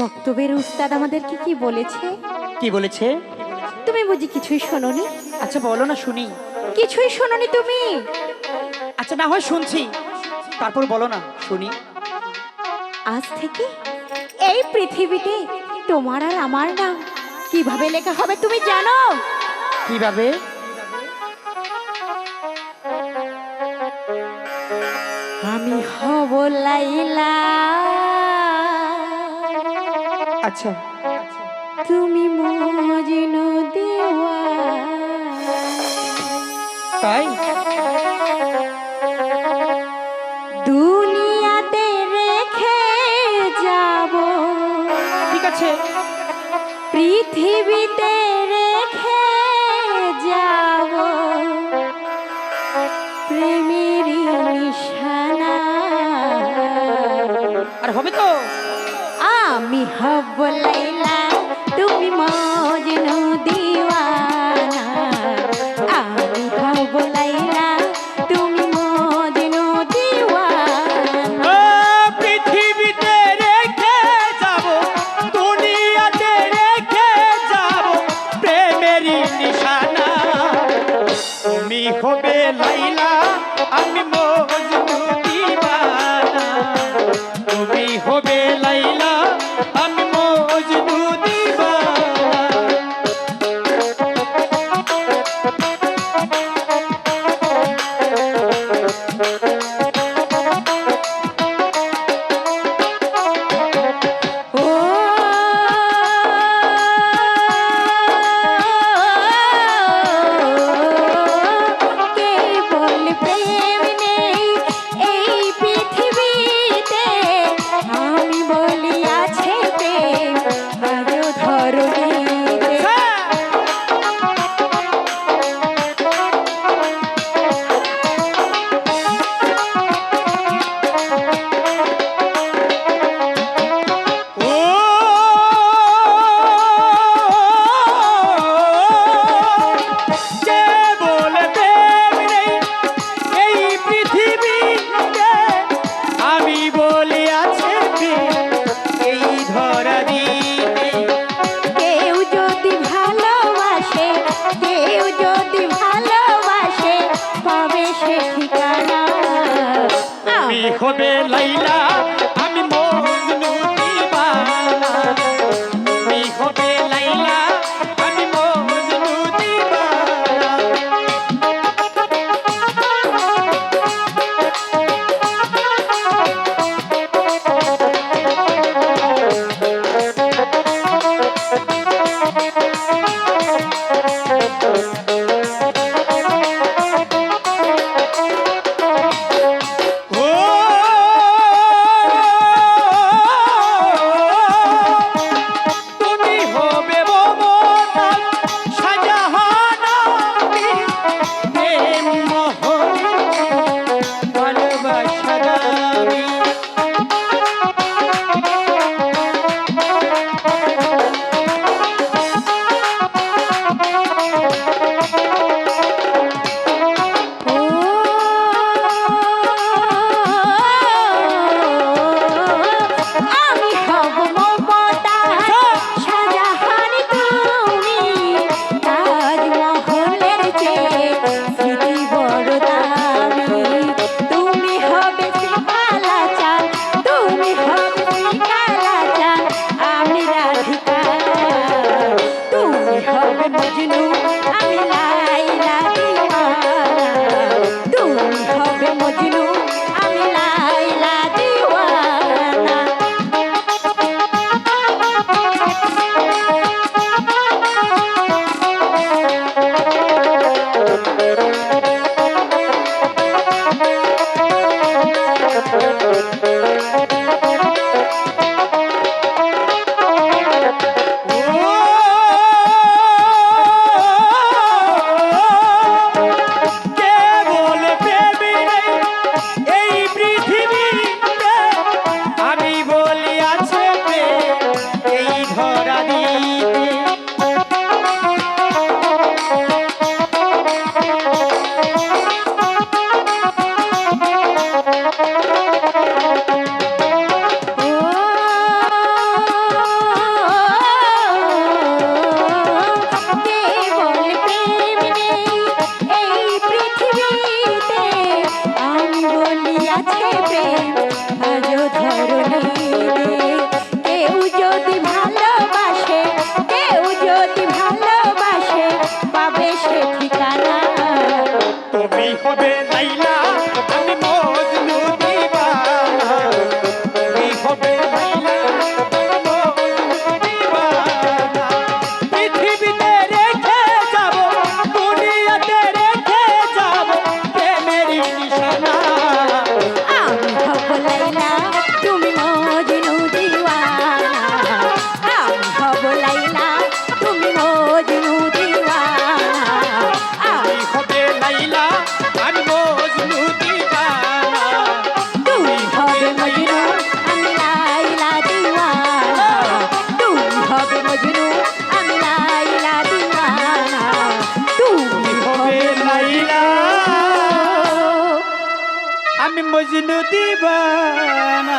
মক্তবের উস্তাদ আমাদেরকে কি বলেছে? কি বলেছে? তুমি বুঝি কিছুই শোনোনি? আচ্ছা বলো না শুনি। কিছুই শোনোনি তুমি? আচ্ছা না হয় শুনছি। তারপর বলো না শুনি। আজ থেকে এই পৃথিবীতে তোমার আর আমার নাম কীভাবে লেখা হবে তুমি জানো? কীভাবে? আমি হব লাইলা। আচ্ছা। তুমি মজনু দেওয়া তাই? দুনিয়াতে রেখে যাব। ঠিক আছে। পৃথিবীতে রেখে যাব। প্রেমের নিশানা। আর হবে তো? আমি হব লাইলা তুমি মজনু দিওয়ানা আমি হব লাইলা তুমি মজনু দিওয়ানা পৃথিবীতে রেখে যাব দুনিয়াতে রেখে যাব প্রেমেরই নিশানা তুমি হবে লাইলা আমি মজনু হবে লাইলা মজনু দিবানা।